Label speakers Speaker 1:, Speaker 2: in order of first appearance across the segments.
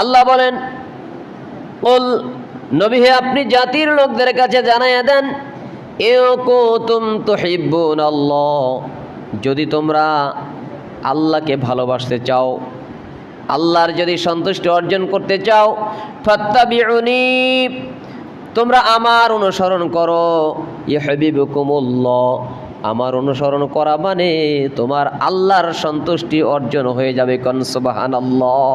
Speaker 1: আল্লাহ বলেন বল নবী হে, আপনি জাতির লোকদের কাছে জানাইয়া দেন এও কো তুম তো আল্লাহ যদি তোমরা আল্লাহকে ভালোবাসতে চাও, আল্লাহর যদি সন্তুষ্টি অর্জন করতে চাও, ফত্তাবিউনি, তোমরা আমার অনুসরণ করো ইহবিবুকুমুল্লাহ আমার অনুসরণ করা মানে তোমার আল্লাহর সন্তুষ্টি অর্জন হয়ে যাবে কন সুবহানাল্লাহ।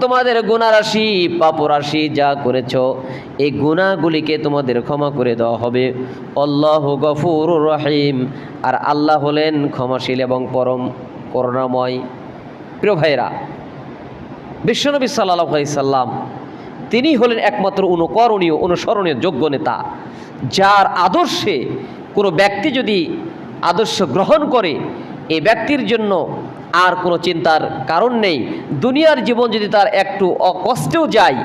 Speaker 1: তোমাদের গুণারাশি, পাপরাশি যা করেছ, এই গুণাগুলিকে তোমাদের ক্ষমা করে দেওয়া হবে। আল্লাহ গফুর রহিম। আর আল্লাহ হলেন ক্ষমাশীল এবং পরম করুণাময়। প্রিয় ভাইরা বিশ্বনবী সাল্লাহ সাল্লাম, তিনি হলেন একমাত্র অনুকরণীয়, অনুসরণীয় যোগ্য নেতা, যার আদর্শে কোনো ব্যক্তি যদি আদর্শ গ্রহণ করে এই ব্যক্তির জন্য আর কোনো চিন্তার কারণ নেই। দুনিয়ার জীবন যদি তার একটু অকষ্টেও যায়,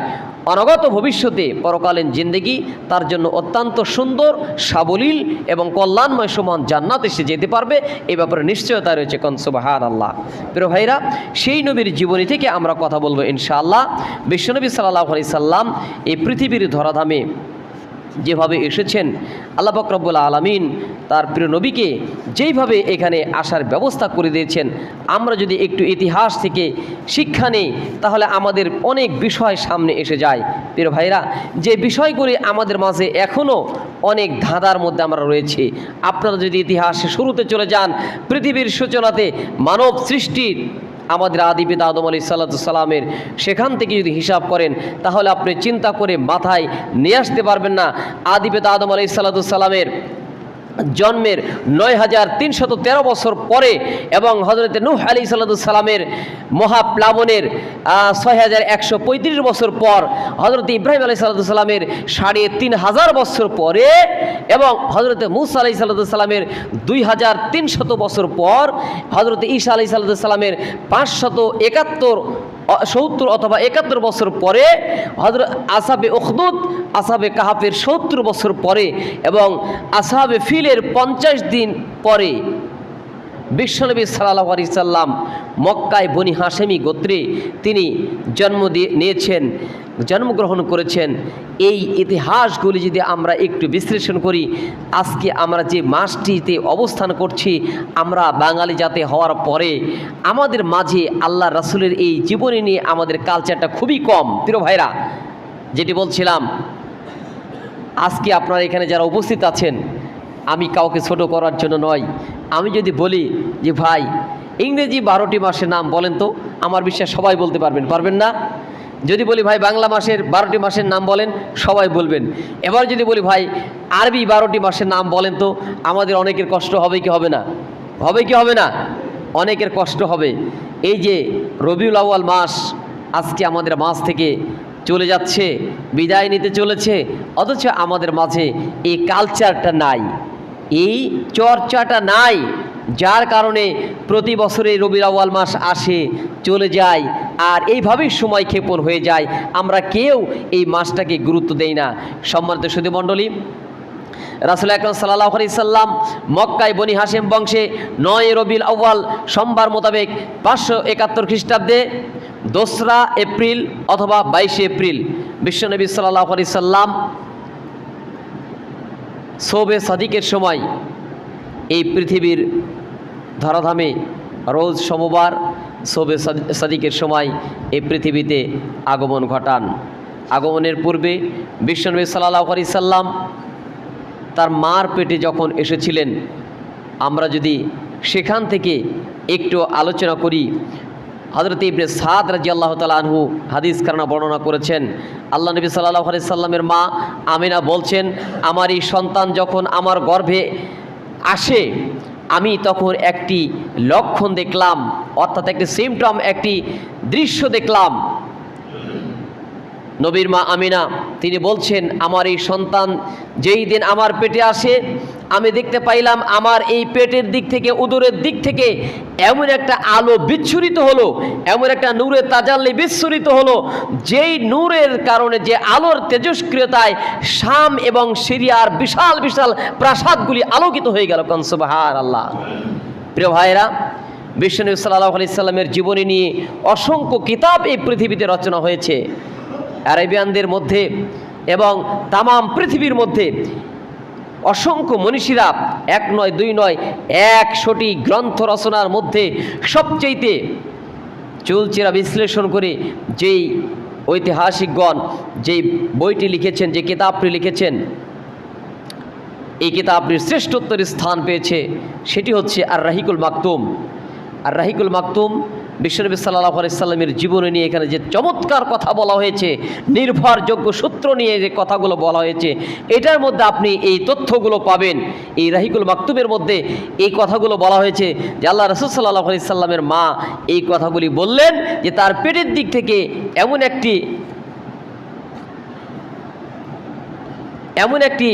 Speaker 1: অনগত ভবিষ্যতে পরকালীন জিন্দেগি তার জন্য অত্যন্ত সুন্দর, সাবলীল এবং কল্যাণময় সমান জান্নাত এসে যেতে পারবে, এ ব্যাপারে নিশ্চয়তা রয়েছে কনসুবাহান আল্লাহ প্রিয় ভাইরা, সেই নবীর জীবনী থেকে আমরা কথা বলব ইনশাআল্লাহ। বিশ্বনবী সাল্লাহ আলি সাল্লাম এই পৃথিবীর ধরাধামে যেভাবে এসেছেন আল্লাহ বকরব্বুল আলমিন, তার প্রিয় নবীকে যেইভাবে এখানে আসার ব্যবস্থা করে দিয়েছেন, আমরা যদি একটু ইতিহাস থেকে শিক্ষা নেই, তাহলে আমাদের অনেক বিষয় সামনে এসে যায়। প্রিয় ভাইরা যে বিষয়গুলি আমাদের মাঝে এখনও অনেক ধাঁধার মধ্যে আমরা রয়েছি। আপনারা যদি ইতিহাসে শুরুতে চলে যান, পৃথিবীর সূচনাতে মানব সৃষ্টির আমাদের আদি পিতা আদম আলী সাল্লাতামের সেখান থেকে যদি হিসাব করেন, তাহলে আপনি চিন্তা করে মাথায় নিয়ে আসতে পারবেন না। আদি পিতা আদম আলী সাল্লামের জন্মের নয় হাজার তিনশত তেরো বছর পরে এবং হজরত নূহ আলী সাল্লামের মহাপ্লাবনের ছয় হাজার একশো পঁয়ত্রিশ বছর পর হজরত ইব্রাহিম আলী সাল্লামের সাড়ে তিন হাজার বছর পরে এবং হজরত মুসা আলি সাল্লামের দুই হাজার তিনশত বছর পর হজরত ঈসা আলি সাল্লামের পাঁচশত একাত্তর সত্তর অথবা একাত্তর বছর পরে হজরত আসাবে উখদুদ, আসাবে কাহাফের সত্তর বছর পরে এবং আসাবে ফিলের পঞ্চাশ দিন পরে বিশ্বনবী সাল্লাহ সাল্লাম মক্কায় বনি হাসেমি গোত্রে তিনি জন্ম দিয়ে নিয়েছেন, জন্মগ্রহণ করেছেন। এই ইতিহাসগুলি যদি আমরা একটু বিশ্লেষণ করি, আজকে আমরা যে মাসটিতে অবস্থান করছি, আমরা বাঙালি জাতি হওয়ার পরে আমাদের মাঝে আল্লাহ রাসুলের এই জীবনী নিয়ে আমাদের কালচারটা খুবই কম। প্রিয় ভাইরা, যেটি বলছিলাম, আজকে আপনারা এখানে যারা উপস্থিত আছেন, আমি কাউকে ছোট করার জন্য নয় আমি যদি বলি যে ভাই, ইংরেজি বারোটি মাসের নাম বলেন তো, আমার বিশ্বাস সবাই বলতে পারবেন পারবেন না? যদি বলি ভাই বাংলা মাসের বারোটি মাসের নাম বলেন, সবাই বলবেন। এবার যদি বলি ভাই আরবি বারোটি মাসের নাম বলেন তো, আমাদের অনেকের কষ্ট হবে কি হবে না? হবে কি হবে না? অনেকের কষ্ট হবে। এই যে রবিউল আউয়াল মাস আজকে আমাদের মাস থেকে চলে যাচ্ছে, বিদায় নিতে চলেছে, অথচ আমাদের মাঝে এই কালচারটা নাই। এই চর্চাটা নাই, যার কারণে প্রতি বছরে রবির আওয়াল মাস আসে, চলে যায়, আর এইভাবেই সময় ক্ষেপণ হয়ে যায়। আমরা কেউ এই মাসটাকে গুরুত্ব দেই না। সম্মানিত সুদী মণ্ডলী, রাসুল আকরম সাল্লাহ সাল্লাম মক্কায় বনি হাসিম বংশে নয় রবিল আউ্য়াল সোমবার মোতাবেক পাঁচশো একাত্তর খ্রিস্টাব্দে দোসরা এপ্রিল অথবা বাইশে এপ্রিল বিশ্বনবী সাল্লাহ সাল্লাম সোবে সাদিকের সময় এই পৃথিবীর ধরাধামে রোজ সোমবার সোবে সাদিকের সময় এই পৃথিবীতে আগমন ঘটান। আগমনের পূর্বে বিশ্বনবী সাল্লাহ সাল্লাম তার মার পেটে যখন এসেছিলেন, আমরা যদি সেখান থেকে একটু আলোচনা করি হজরত ইবনে সাদ রাজি আল্লাহ তালহু হাদিস কারণা বর্ণনা করেছেন, আল্লাহ নবী সাল্লাহ আলি সাল্লামের মা আমিনা বলছেন, আমার এই সন্তান যখন আমার গর্ভে আসে, আমি তখন একটি লক্ষণ দেখলাম, অর্থাৎ একটি সিমটম একটি দৃশ্য দেখলাম। নবীর মা আমিনা, তিনি বলছেন, আমার এই সন্তান যেই দিন আমার পেটে আসে আমি দেখতে পাইলাম আমার এই পেটের দিক থেকে, উদরের দিক থেকে এমন একটা আলো বিচ্ছুরিত হলো, এমন একটা নূরের তাজাল্লি বিচ্ছুরিত হলো, যেই নূরের কারণে যে আলোর তেজস্ক্রিয়তায় শাম এবং সিরিয়ার বিশাল বিশাল প্রাসাদগুলি আলোকিত হয়ে গেল। কনসবাহার আল্লাহ প্রিয় ভাইরা বিশ্বনবী সাল্লাহ আলি সাল্লামের জীবনী নিয়ে অসংখ্য কিতাব এই পৃথিবীতে রচনা হয়েছে। আরেবিয়ানদের মধ্যে এবং তামাম পৃথিবীর মধ্যে অসংখ্য মনীষীরা এক নয়, দুই নয় একশোটি গ্রন্থ রচনার মধ্যে সবচেয়েতে চুলচেরা বিশ্লেষণ করে যেই ঐতিহাসিকগণ, যেই বইটি লিখেছেন, যে কিতাবটি লিখেছেন, এই কিতাবটির শ্রেষ্ঠত্বের স্থান পেয়েছে, সেটি হচ্ছে আর রাহিকুল মাকতুম। আর রাহিকুল মাকতুম বিশ্বনবী সাল্লাহ আলাইসাল্লামের জীবনে নিয়ে এখানে যে চমৎকার কথা বলা হয়েছে, নির্ভরযোগ্য সূত্র নিয়ে যে কথাগুলো বলা হয়েছে, এটার মধ্যে আপনি এই তথ্যগুলো পাবেন। এই রাহিকুল মাকতুবের মধ্যে এই কথাগুলো বলা হয়েছে যে আল্লাহ রসুল সাল্লাহ আলাইসাল্লামের মা এই কথাগুলি বললেন যে তার পেটের দিক থেকে এমন একটি এমন একটি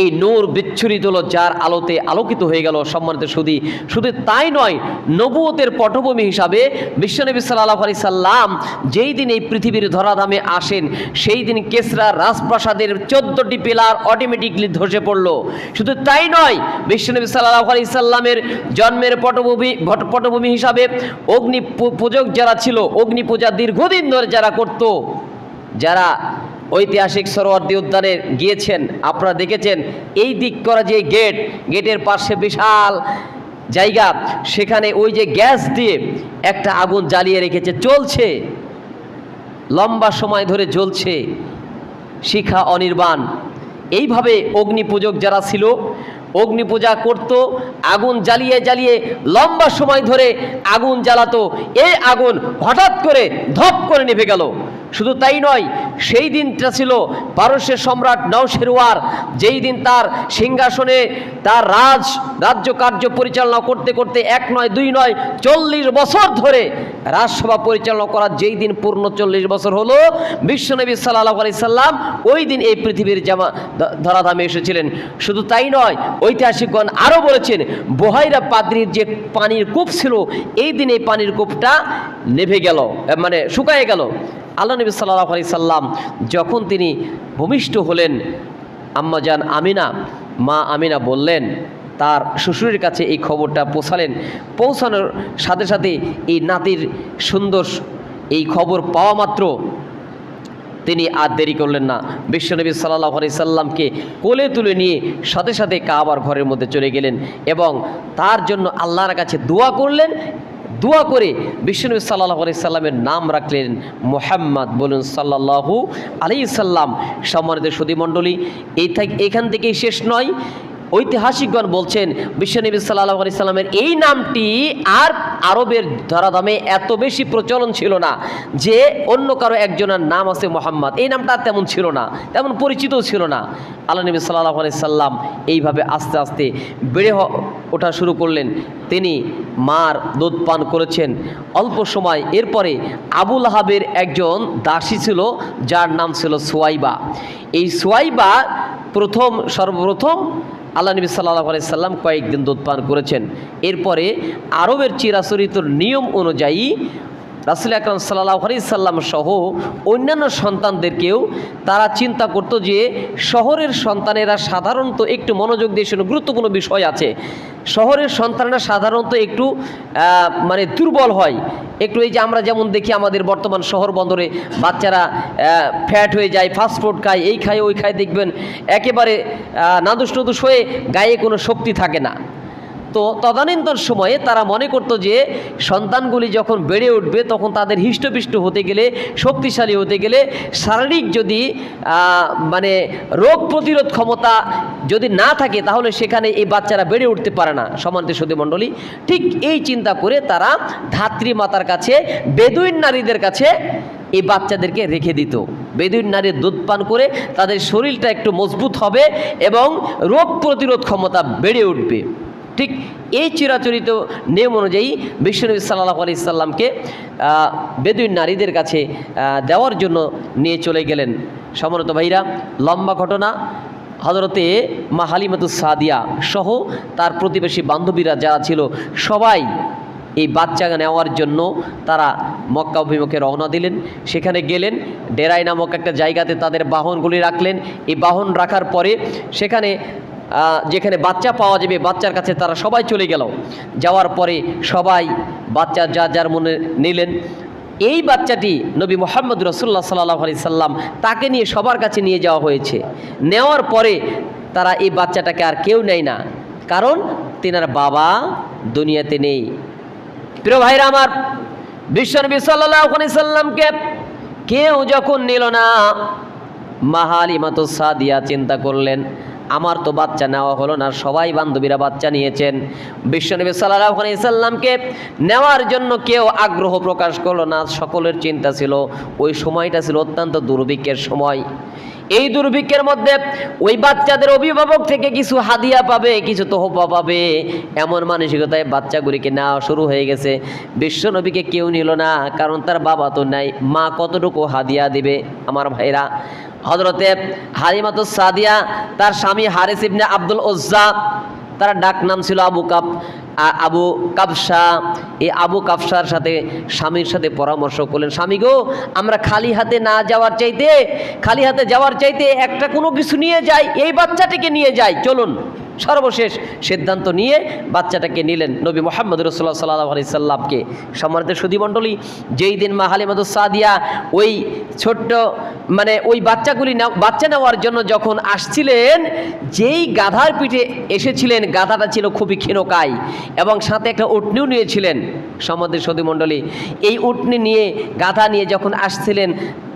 Speaker 1: এই নূর বিচ্ছুরিত হলো, যার আলোতে আলোকিত হয়ে গেল সম্মানিত সুদী। শুধু তাই নয়, নবুয়তের পটভূমি হিসাবে বিশ্বনবী সাল্লাহ আলি সাল্লাম যেই দিন এই পৃথিবীর ধরাধামে আসেন, সেই দিন কেসরা রাজপ্রাসাদের চোদ্দটি পিলার অটোমেটিকলি ধসে পড়ল। শুধু তাই নয় বিশ্বনবী সাল্লাহ আলি সাল্লামের জন্মের পটভূমি পটভূমি হিসাবে অগ্নি পূজক যারা ছিল অগ্নি পূজা দীর্ঘদিন ধরে যারা করত, যারা ঐতিহাসিক সরোয়ার্দী উদ্যানে গিয়েছেন, আপনারা দেখেছেন, এই দিক করা যে গেট, গেটের পাশে বিশাল জায়গা, সেখানে ওই যে গ্যাস দিয়ে একটা আগুন জ্বালিয়ে রেখেছে চলছে লম্বা সময় ধরে জ্বলছে। শিখা অনির্বাণ। এইভাবে অগ্নি পূজক যারা ছিল অগ্নি পূজা করত, আগুন জ্বালিয়ে জ্বালিয়ে লম্বা সময় ধরে আগুন জ্বালাতো। এই আগুন হঠাৎ করে ধপ করে নিভে গেল। শুধু তাই নয়, সেই দিনটা ছিল পারস্যের সম্রাট নওশেরওয়ার যেই দিন তার সিংহাসনে তার রাজ, রাজ্য কার্য পরিচালনা করতে করতে এক নয়, দুই নয়, চল্লিশ বছর ধরে রাজসভা পরিচালনা করার যেই দিন পূর্ণ চল্লিশ বছর হলো বিশ্বনবী সাল্লাহ আলি সাল্লাম ওই দিন এই পৃথিবীর জামা ধরাধামে এসেছিলেন। শুধু তাই নয় ঐতিহাসিকগণ আরও বলেছেন, বহাইরা পাদ্রির যে পানির কূপ ছিল, এই দিন এই পানির কূপটা নেভে গেল মানে শুকায়ে গেল। আল্লাহ নবী সাল্লাহ আলি সাল্লাম যখন তিনি ভূমিষ্ঠ হলেন আম্মাজান আমিনা, মা আমিনা বললেন, তার শ্বশুরের কাছে এই খবরটা পৌঁছালেন। পৌঁছানোর সাথে সাথে এই নাতির সুন্দর এই খবর পাওয়া মাত্র তিনি আর দেরি করলেন না। বিশ্বনবী সাল্লাহ সাল্লামকে কোলে তুলে নিয়ে সাথে সাথে কাবার ঘরের মধ্যে চলে গেলেন এবং তার জন্য আল্লাহর কাছে দোয়া করলেন। দোয়া করে বিশ্বনবী সাল্লাহ আলি সাল্লামের নাম রাখলেন মোহাম্মদ বলুন সাল্লাহু আলি সাল্লাম। সম্মানিত সুদীমণ্ডলী এই এখান থেকেই শেষ নয়। ঐতিহাসিকগণ বলছেন বিশ্বনবী সাল্লাহ আলি সাল্লামের এই নামটি আর আরবের ধরাধামে এত বেশি প্রচলন ছিল না যে অন্য কারও একজনের নাম আছে মোহাম্মদ। এই নামটা তেমন ছিল না, তেমন পরিচিতও ছিল না। আল্লাহ নবী সাল্লাহ আলি সাল্লাম এইভাবে আস্তে আস্তে বেড়ে ওঠা শুরু করলেন। তিনি মার দুধ পান করেছেন। অল্প সময় এরপরে আবুল আহাবের একজন দাসী ছিল, যার নাম ছিল সোয়াইবা। এই সোয়াইবা প্রথম, সর্বপ্রথম আল্লাহ নবী সাল্লাহ আলাইসাল্লাম কয়েকদিন দুধ পান করেছেন। এরপরে আরবের চিরাচরিত নিয়ম অনুযায়ী রাসুল আকরম সাল্লাহ সাল্লাম সহ অন্যান্য সন্তানদেরকেও তারা চিন্তা করতো যে শহরের সন্তানেরা সাধারণত একটু মনোযোগ দিয়ে শোনো গুরুত্বপূর্ণ বিষয় আছে। শহরের সন্তানেরা সাধারণত একটু মানে দুর্বল হয়। একটু এই যে আমরা যেমন দেখি আমাদের বর্তমান শহর বন্দরে বাচ্চারা ফ্যাট হয়ে যায় ফাস্টফুড খায়, এই খায়, ওই খায়, দেখবেন একেবারে নদুস হয়ে গায়ে কোনো শক্তি থাকে না। তো তদানীন্তন সময়ে তারা মনে করতো যে সন্তানগুলি যখন বেড়ে উঠবে, তখন তাদের হৃষ্টপিষ্ট হতে গেলে, শক্তিশালী হতে গেলে শারীরিক যদি মানে রোগ প্রতিরোধ ক্ষমতা যদি না থাকে, তাহলে সেখানে এই বাচ্চারা বেড়ে উঠতে পারে না। সমান্ত সুদী মণ্ডলী, ঠিক এই চিন্তা করে তারা ধাত্রী মাতার কাছে, বেদুইন নারীদের কাছে এই বাচ্চাদেরকে রেখে দিত। বেদুইন নারীর দুধ পান করে তাদের শরীরটা একটু মজবুত হবে এবং রোগ প্রতিরোধ ক্ষমতা বেড়ে উঠবে। ঠিক এই চিরাচরিত নিয়ম অনুযায়ী বিশ্বনবী সাল্লাহ আলি সাল্লামকে বেদুইন নারীদের কাছে দেওয়ার জন্য নিয়ে চলে গেলেন। সমরত ভাইরা, লম্বা ঘটনা। হজরতে মা হালিমাতুস সাদিয়া সহ তার প্রতিবেশী বান্ধবীরা যারা ছিল, সবাই এই বাচ্চা নেওয়ার জন্য তারা মক্কা অভিমুখে রওনা দিলেন। সেখানে গেলেন, ডেরাই নামক একটা জায়গাতে তাদের বাহনগুলি রাখলেন। এই বাহন রাখার পরে সেখানে যেখানে বাচ্চা পাওয়া যাবে, বাচ্চার কাছে তারা সবাই চলে গেল। যাওয়ার পরে সবাই বাচ্চা যা যার মনে নিলেন। এই বাচ্চাটি নবী মোহাম্মদ রসুল্লাহ সাল্লাহ আলি সাল্লাম তাকে নিয়ে সবার কাছে নিয়ে যাওয়া হয়েছে। নেওয়ার পরে তারা এই বাচ্চাটাকে আর কেউ নেয় না। কারণ তেনার বাবা দুনিয়াতে নেই। প্রিয় ভাইরা আমার বিশ্বনবী সাল্লাহ আলি সাল্লামকে কেউ যখন নিল না মাহালিমাতো সাদিয়া চিন্তা করলেন আমার তো বাচ্চা নেওয়া হলো না, সবাই বান্ধবীরা বাচ্চা নিয়েছেন। বিশ্বনবী সাল্লাহ সাল্লামকে নেওয়ার জন্য কেউ আগ্রহ প্রকাশ করল না, সকলের চিন্তা ছিল, ওই সময়টা ছিল অত্যন্ত দুর্ভিক্ষের সময়। এই দুর্ভিক্ষের মধ্যে ওই বাচ্চাদের অভিভাবক থেকে কিছু হাদিয়া পাবে, কিছু তোহফা পাবে। এমন মানসিকতায় বাচ্চাগুলিকে নেওয়া শুরু হয়ে গেছে। বিশ্বনবীকে কেউ নিল না, কারণ তার বাবা তো নাই। মা কতটুকু হাদিয়া দিবে? আমার ভাইরা হজরতে হারিমাত সাদিয়া, তার স্বামী হারিস ইবনে আব্দুল ওজ্জা তার ডাক নাম ছিল আবু কাপ আবু কাপসা এই আবু কাপসার সাথে স্বামীর সাথে পরামর্শ করলেন, স্বামী গো, আমরা খালি হাতে না যাওয়ার চাইতে, খালি হাতে যাওয়ার চাইতে একটা কোনো কিছু নিয়ে যাই, এই বাচ্চাটিকে নিয়ে যাই, চলুন। সর্বশেষ সিদ্ধান্ত নিয়ে বাচ্চাটাকে নিলেন নবী মোহাম্মদ রসুল্লাহ সাল্লাহ আলি সাল্লামকে। সম্মানিত সুদীমণ্ডলী যেই দিন মা সাদিয়া ওই ছোট্ট মানে ওই বাচ্চাগুলি বাচ্চা নেওয়ার জন্য যখন আসছিলেন, যেই গাধার পিঠে এসেছিলেন, গাধাটা ছিল খুবই ক্ষীণকায় এবং সাথে একটা উটনিও নিয়েছিলেন। সম্বন্ধে সদীমণ্ডলী এই উটনি নিয়ে, গাধা নিয়ে যখন আসছিলেন,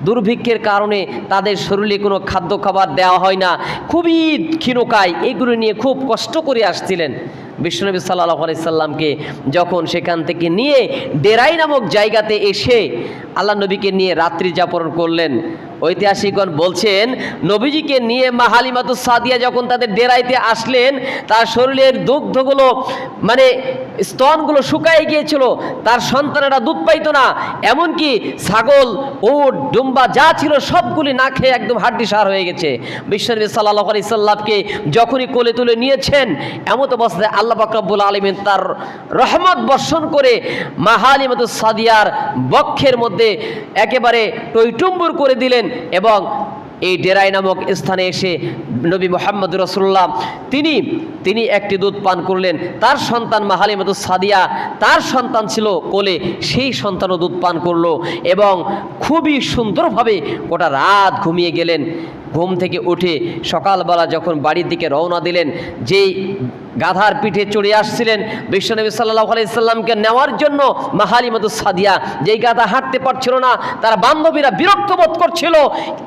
Speaker 1: দুর্ভিক্ষের কারণে তাদের শরীরে কোনো খাদ্য খাবার দেওয়া হয় না। খুবই ক্ষীণকায়, এগুলো নিয়ে খুব কষ্ট করে আসছিলেন। বিশ্বনবী সাল্লাহ আলাইসাল্লামকে যখন সেখান থেকে নিয়ে ডেরাই নামক জায়গাতে এসে আল্লাহ নবীকে নিয়ে রাত্রি যাপন করলেন। ঐতিহাসিকগণ বলছেন, নবীজিকে নিয়ে মাহালিমাতু সাদিয়া যখন তাদের ডেরাইতে আসলেন, তার শরীরের দুগ্ধগুলো মানে স্তনগুলো শুকায় গিয়েছিল, তার সন্তানেরা দুধ পাইতো না। এমনকি ছাগল ওট ডুম্বা যা ছিল সবগুলি না খেয়ে একদম হাড্ডি সার হয়ে গেছে। বিশ্বনবী সাল্লাহ আলি সাল্লামকে যখনই কোলে তুলে নিয়েছেন, এমত অবস্থায় আল্লাহ বাকরাবুল আলমিন তার রহমত বর্ষণ করে মাহালিমাতু সাদিয়ার বক্ষের মধ্যে একেবারে টইটুম্বুর করে দিলেন এবং এই ডেরাই নামক স্থানে এসে নবী মোহাম্মদ রসুল্লাহ তিনি তিনি একটি দুধ পান করলেন। তার সন্তান মাহালিমাতু সাদিয়া, তার সন্তান ছিল কোলে, সেই সন্তানও দুধ পান করল এবং খুবই সুন্দরভাবে গোটা রাত ঘুমিয়ে গেলেন। ঘুম থেকে উঠে সকালবেলা যখন বাড়ির দিকে রওনা দিলেন, যেই গাধার পিঠে চড়ে আসছিলেন, বিশ্বনবী সাল্লাহ আলাইসাল্লামকে নেওয়ার জন্য মাহালিমাতু সাদিয়া, যেই গাধা হাঁটতে পারছিল না, তার বান্ধবীরা বিরক্ত বোধ করছিল,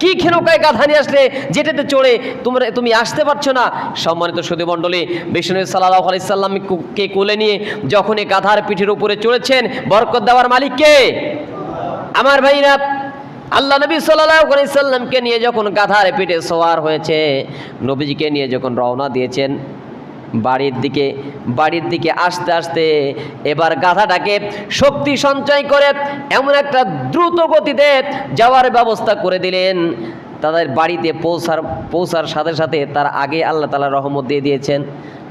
Speaker 1: কি খেনকায় গাধা নিয়ে আসলে? যেটাতে চড়ে তোমরা, তুমি আসতে পারছ না? সম্মানিত সুদী মণ্ডলী বিষ্ণু সাল্লাহ আলাইসাল্লামকে কোলে নিয়ে যখন এই গাধার পিঠের উপরে চড়েছেন, বরকত দেওয়ার মালিককে আমার ভাইরা আল্লাহ নবী সাল্লামকে নিয়ে যখন গাধার পিঠে সোয়ার হয়েছে, নবীজিকে নিয়ে যখন রওনা দিয়েছেন, বাড়ির দিকে বাড়ির দিকে আসতে আসতে এবার গাধাটাকে শক্তি সঞ্চয় করে এমন একটা দ্রুত গতিতে যাওয়ার ব্যবস্থা করে দিলেন। তাদের বাড়িতে পৌঁছার পৌঁছার সাথে সাথে তার আগে আল্লাহ তালা রহমত দিয়ে দিয়েছেন।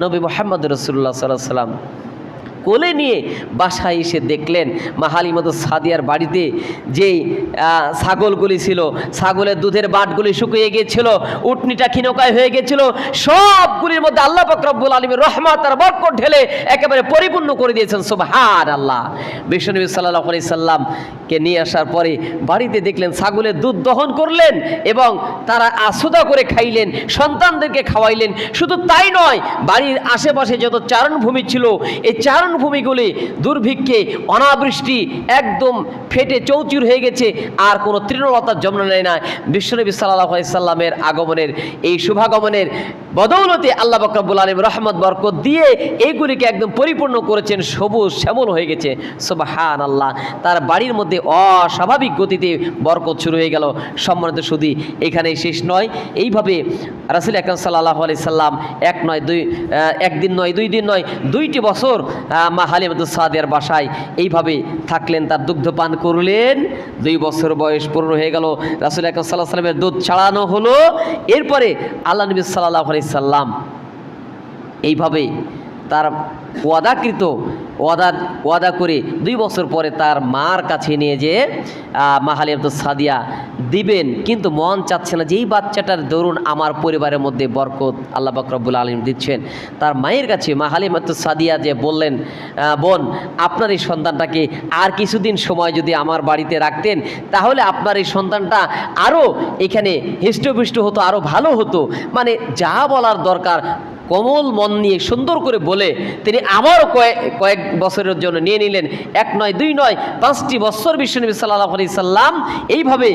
Speaker 1: নবী মোহাম্মদ রসুল্লাহ সাল্লাহ সাল্লাম কোলে নিয়ে বাসায় এসে দেখলেন মাহালিমত সাদিয়ার বাড়িতে যেই ছাগলগুলি ছিল, ছাগলের দুধের বাটগুলি শুকিয়ে গিয়েছিল, উটনিটা ক্ষীণকায় হয়ে গিয়েছিল, সবগুলির মধ্যে আল্লাহ ফকরবুল আলমীর রহমত আর বরকত ঢেলে একেবারে পরিপূর্ণ করে দিয়েছেন সুবহান আল্লাহ বিশ্বনবী সাল্লাহ আলি সাল্লামকে নিয়ে আসার পরে বাড়িতে দেখলেন ছাগলের দুধ দহন করলেন এবং তারা আসুদা করে খাইলেন, সন্তানদেরকে খাওয়াইলেন। শুধু তাই নয়, বাড়ির আশেপাশে যত চারণভূমি ছিল, এই চারণভূমিগুলি দুর্ভিক্ষে, অনাবৃষ্টি একদম ফেটে চৌচুর হয়ে গেছে, আর কোনো তৃণলতার জন্ম নেয় না। বিশ্বনবী সাল্লাহ সাল্লামের আগমনের এই শুভাগমনের বদৌলতে আল্লাহ বকরাবুল আলম রহমত, বরকত দিয়ে এইগুলিকে একদম পরিপূর্ণ করেছেন, সবুজ শ্যামল হয়ে গেছে। সুবাহান আল্লাহ তার বাড়ির মধ্যে অস্বাভাবিক গতিতে বরকত শুরু হয়ে গেল। সম্মানিত শুধু এখানে শেষ নয়। এইভাবে রাসুল আকরম সাল্লাহ আলি সাল্লাম এক নয় দুই একদিন নয়, দুই দিন নয়, দুইটি বছর মা হালিমাতুল সাদের বাসায় এইভাবে থাকলেন, তার দুগ্ধ পান করলেন। দুই বছর বয়স পূর্ণ হয়ে গেল। রাসুল আকরম সাল্লাহ সাল্লামের দুধ ছাড়ানো হলো। এরপরে আল্লাহ নবী সাল্লাহ সাল্লাম এইভাবে তার ওয়াদাকৃত ওয়াদা ওয়াদা করে দুই বছর পরে তার মার কাছে নিয়ে যে মাহালি আব্দুল সাদিয়া দিবেন। কিন্তু মন চাচ্ছে না যে এই বাচ্চাটার দরুন আমার পরিবারের মধ্যে বরকত আল্লাহ বাকরবুল আলম দিচ্ছেন। তার মায়ের কাছে মাহালি আব্দুল সাদিয়া যে বললেন বোন, আপনার এই সন্তানটাকে আর কিছুদিন সময় যদি আমার বাড়িতে রাখতেন, তাহলে আপনার এই সন্তানটা আরও এখানে হৃষ্টপুষ্ট হতো আরও ভালো হতো। মানে যা বলার দরকার কোমল মন নিয়ে সুন্দর করে বলে তিনি আবারও কয়েক কয়েক বছরের জন্য নিয়ে নিলেন। এক নয়, দুই নয়, পাঁচটি বছর বিশ্বনবী সাল্লাহ আলি সাল্লাম এইভাবে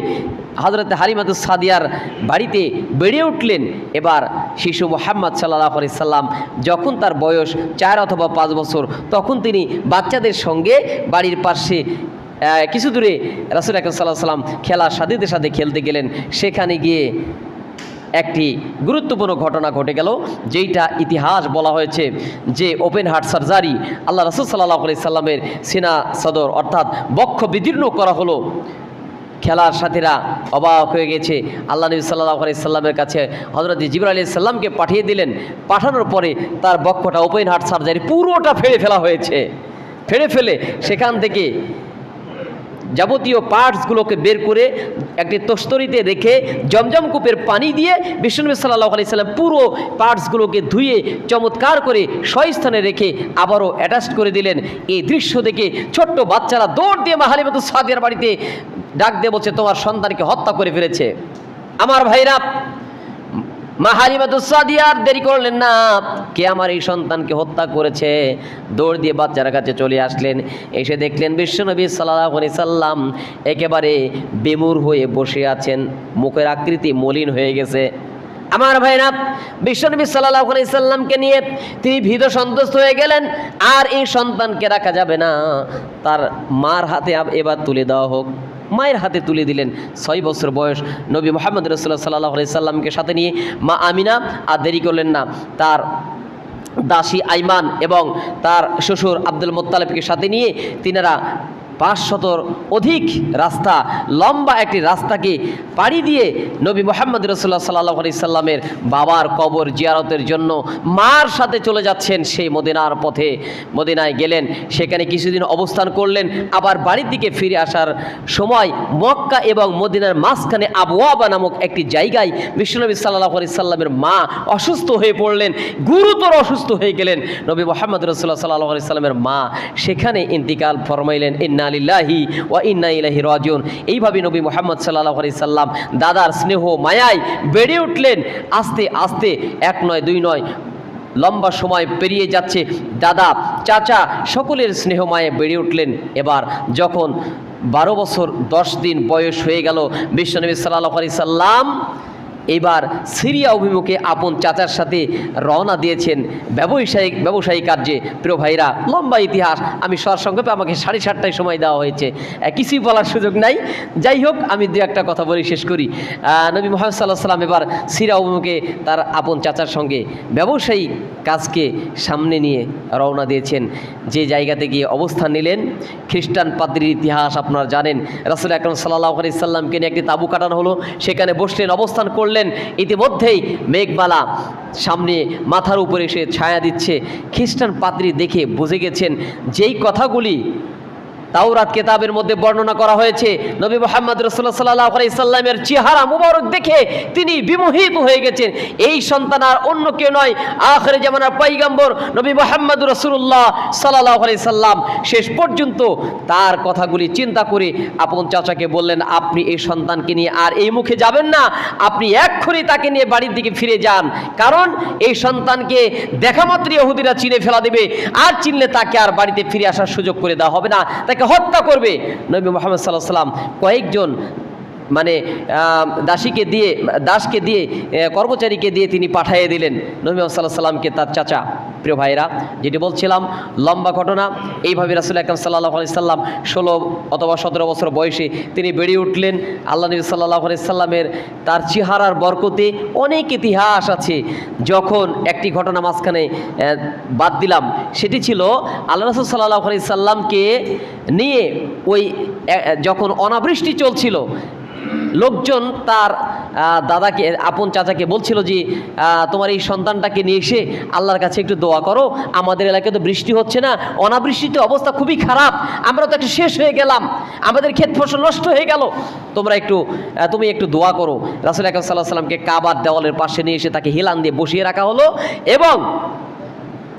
Speaker 1: হজরত হারিমাতুস সাদিয়ার বাড়িতে বেড়ে উঠলেন। এবার শিশু মোহাম্মদ সাল্লাহ সাল্লাম যখন তার বয়স চার অথবা পাঁচ বছর, তখন তিনি বাচ্চাদের সঙ্গে বাড়ির পাশে কিছু দূরে রাসুল আকরম সাল্লাহ সাল্লাম খেলার সাথীদের সাথে খেলতে গেলেন। সেখানে গিয়ে একটি গুরুত্বপূর্ণ ঘটনা ঘটে গেল, যেইটা ইতিহাস বলা হয়েছে যে ওপেন হার্ট সার্জারি আল্লাহ রসুল সাল্লাহ আলি সাল্লামের সিনা সদর অর্থাৎ বক্ষ বিদীর্ণ করা হলো। খেলার সাথীরা অবাক হয়ে গেছে। আল্লাহ নবী সাল্লাহ আলি সাল্লামের কাছে হজরত জিবর আলি সাল্লামকে পাঠিয়ে দিলেন। পাঠানোর পরে তার বক্ষটা ওপেন হার্ট সার্জারি পুরোটা ফেড়ে ফেলা হয়েছে। ফেড়ে ফেলে সেখান থেকে যাবতীয় পার্টসগুলোকে বের করে একটি তস্তরিতে রেখে জমজম কূপের পানি দিয়ে বিষ্ণুনবী সাল্লাহ আলি সাল্লাম পুরো পার্টসগুলোকে ধুয়ে চমৎকার করে স্বস্থানে রেখে আবারও অ্যাটাচ করে দিলেন। এই দৃশ্য দেখে ছোট্ট বাচ্চারা দৌড় দিয়ে মাহালিমতো সাদিয়ার বাড়িতে ডাক দিয়ে বলছে, তোমার সন্তানকে হত্যা করে ফেলেছে। আমার ভাইরা মাহালিমাতুসাদিয়ার দেরি করলেন না। কে আমার এই সন্তানকে হত্যা করেছে? দৌড় দিয়ে বাচ্চার কাছে চলে আসলেন। এসে দেখলেন বিশ্বনবী সাল্লাহ সাল্লাম একেবারে বেমুর হয়ে বসে আছেন। মুখের আকৃতি মলিন হয়ে গেছে। আমার ভাইরা বিশ্বনবী সাল্লাহ সাল্লামকে নিয়ে তিনি ভীত সন্তুষ্ট হয়ে গেলেন। আর এই সন্তানকে রাখা যাবে না। তার মার হাতে এবার তুলে দেওয়া হোক। মায়ের হাতে তুলে দিলেন। ছয় বছর বয়স নবী মোহাম্মদ রসুল্লাহ সাল্লাহ সাল্লামকে সাথে নিয়ে মা আমিনা, আর দেরি করলেন না, তার দাসী আইমান এবং তার শ্বশুর আব্দুল মোত্তালেবকে সাথে নিয়ে তিনারা পাঁচশতর অধিক রাস্তা, লম্বা একটি রাস্তাকে পাড়ি দিয়ে নবী মোহাম্মদ রসুল্লাহ সাল্লাহ আলি সাল্লামের বাবার কবর জিয়ারতের জন্য মার সাথে চলে যাচ্ছেন সেই মদিনার পথে। মদিনায় গেলেন, সেখানে কিছুদিন অবস্থান করলেন, আবার বাড়ির দিকে ফিরে আসার সময় মক্কা এবং মদিনার মাঝখানে আবওয়াবা নামক একটি জায়গায় বিশ্বনবী সাল্লাহ আলি সাল্লামের মা অসুস্থ হয়ে পড়লেন, গুরুতর অসুস্থ হয়ে গেলেন। নবী মোহাম্মদ রসুল্লাহ সাল্লাহ আলি সাল্লামের মা সেখানে ইন্তিকাল ফরমাইলেন, ইন্না আলিল্লাহি ওয়া ইন্না ইলাহি রাজিউন। এইভাবে নবী মোহাম্মদ সাল্লাহ সাল্লাম দাদার স্নেহ, মায়ায় বেড়ে উঠলেন। আস্তে আস্তে এক নয়, দুই নয় লম্বা সময় পেরিয়ে যাচ্ছে। দাদা, চাচা সকলের স্নেহমায়ে বেড়ে উঠলেন। এবার যখন বারো বছর, দশ দিন বয়স হয়ে গেল বিশ্বনবী সাল্লাহ সাল্লাম এবার সিরিয়া অভিমুখে আপন চাচার সাথে রওনা দিয়েছেন ব্যবসায়িক ব্যবসায়ী কার্যে। প্রিয় ভাইরা, লম্বা ইতিহাস। আমি সরসংক্ষেপে আমাকে সাড়ে সাতটায় সময় দেওয়া হয়েছে। কিছুই বলার সুযোগ নাই। যাই হোক, আমি দু একটা কথা বলে, শেষ করি। নবী মোহাম্মদ সাল্লাহ সাল্লাম এবার সিরিয়া অভিমুখে তার আপন চাচার সঙ্গে ব্যবসায়ী কাজকে সামনে নিয়ে রওনা দিয়েছেন। যে জায়গাতে গিয়ে অবস্থান নিলেন, খ্রিস্টান পাদ্রির ইতিহাস আপনারা জানেন। রাসুল আকরম সাল্লাহ আলি সাল্লামকে নিয়ে একটি তাবু কাটানো হলো। সেখানে বসলেন, অবস্থান করলেন। ইতিমধ্যেই মেঘবালা সামনে মাথার উপরে এসে ছায়া দিচ্ছে। খ্রিস্টান পাদ্রী দেখে বুঝে গেছেন, যেই কথাগুলি তাওরাত কেতাবের মধ্যে বর্ণনা করা হয়েছে। নবী মোহাম্মদ রসুল্লাহ সাল্লাহ আলাইসাল্লামের চেহারা মুবারক দেখে তিনি বিমোহিত হয়ে গেছেন। এই সন্তান আর অন্য কেউ নয়, আখরে যেমন পাইগাম্বর নবী মোহাম্মদ রসুল্লাহ সাল্লাহ আলাইসাল্লাম শেষ পর্যন্ত তার কথাগুলি চিন্তা করে আপন চাচাকে বললেন, আপনি এই সন্তানকে নিয়ে আর এই মুখে যাবেন না। আপনি এক্ষুনি তাকে নিয়ে বাড়ির দিকে ফিরে যান। কারণ এই সন্তানকে দেখা ইহুদিরা চিনে ফেলা দেবে। আর চিনলে তাকে আর বাড়িতে ফিরে আসার সুযোগ করে দেওয়া হবে না। তাকে হত্যা করবে। নবী মোহাম্মদ সাল্লাহ সাল্লাম কয়েকজন মানে দাসীকে দিয়ে, দাসকে দিয়ে কর্মচারীকে দিয়ে তিনি পাঠিয়ে দিলেন। নবী সাল্লাহ সাল্লামকে তার চাচা। প্রিয় ভাইরা যেটি বলছিলাম, লম্বা ঘটনা। এইভাবে রাসুল আকরম সাল্লাহ আলি সাল্লাম ষোলো অথবা সতেরো বছর বয়সে তিনি বেড়ে উঠলেন। আল্লাহ নবী সাল্লাহ আলি সাল্লামের তার চেহারার বরকতে অনেক ইতিহাস আছে। যখন একটি ঘটনা মাঝখানে বাদ দিলাম, সেটি ছিল আল্লাহ রসুল সাল্লাহ আলি সাল্লামকে নিয়ে ওই যখন অনাবৃষ্টি চলছিল লোকজন তার দাদাকে, আপন চাচাকে বলছিল যে তোমার এই সন্তানটাকে নিয়ে এসে আল্লাহর কাছে একটু দোয়া করো। আমাদের এলাকায় তো বৃষ্টি হচ্ছে না। অনাবৃষ্টিতে অবস্থা খুবই খারাপ। আমরা তো একটু শেষ হয়ে গেলাম। আমাদের ক্ষেত ফসল নষ্ট হয়ে গেল। তোমরা একটু তুমি একটু দোয়া করো। রাসুল আকাম সাল্লাহ সাল্লামকে কাবার দেওয়ালের পাশে নিয়ে এসে তাকে হিলান দিয়ে বসিয়ে রাখা হলো এবং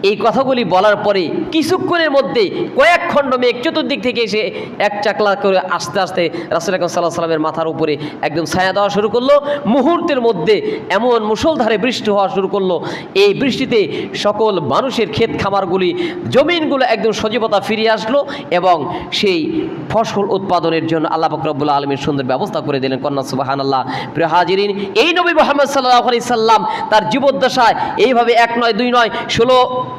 Speaker 1: এই কথাগুলি বলার পরে কিছুক্ষণের মধ্যে কয়েক খণ্ড মেঘ চতুর্দিক থেকে এসে এক চাকলা করে আস্তে আস্তে রাসুল আকরম সাল্লাহ সাল্লামের মাথার উপরে একদম ছায়া দেওয়া শুরু করল। মুহূর্তের মধ্যে এমন মুষলধারে বৃষ্টি হওয়া শুরু করল। এই বৃষ্টিতে সকল মানুষের ক্ষেত খামারগুলি, জমিনগুলো একদম সজীবতা ফিরিয়ে আসলো এবং সেই ফসল উৎপাদনের জন্য আল্লাহ ফকরবুল্লা আলমীর সুন্দর ব্যবস্থা করে দিলেন। কন্যা সুবাহান আল্লাহ প্রিয় হাজিরিন, এই নবী মোহাম্মদ সাল্লাহ আলি সাল্লাম তার জীবদ্দশায় এইভাবে এক নয়, দুই নয়, ষোলো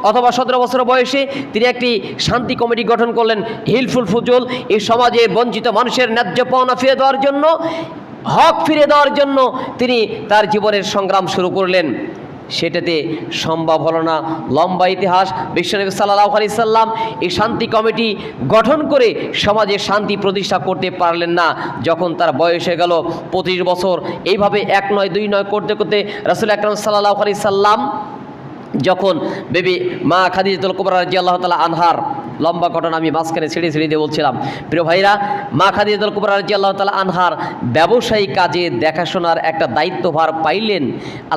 Speaker 1: অথবা সতেরো বছর বয়সে তিনি একটি শান্তি কমিটি গঠন করলেন হিলফুল ফুজুল। এই সমাজে বঞ্চিত মানুষের ন্যায্য পাওনা ফিরে দেওয়ার জন্য, হক ফিরে দেওয়ার জন্য তিনি তার জীবনের সংগ্রাম শুরু করলেন। সেটাতে সম্ভব হলো না। লম্বা ইতিহাস, বিশ্বনবী সাল্লাহ আলি সাল্লাম এই শান্তি কমিটি গঠন করে সমাজে শান্তি প্রতিষ্ঠা করতে পারলেন না। যখন তার বয়স হয়ে গেল পঁচিশ বছর, এইভাবে এক নয়, দুই নয় করতে করতে রাসুল আকরম সাল্লাহ আলি সাল্লাম যখন বেবি মা খাদিজাতুল কুবরা রাজি আল্লাহ তালা আনহার লম্বা ঘটনা আমি মাঝখানে ছিঁড়ে ছিঁড়ে দিয়ে বলছিলাম। প্রিয় ভাইরা, মা খাদিজাতুল কুবরা রাজি আল্লাহ তালা আনহার ব্যবসায়ী কাজে দেখাশোনার একটা দায়িত্বভার পাইলেন। আল্লাহ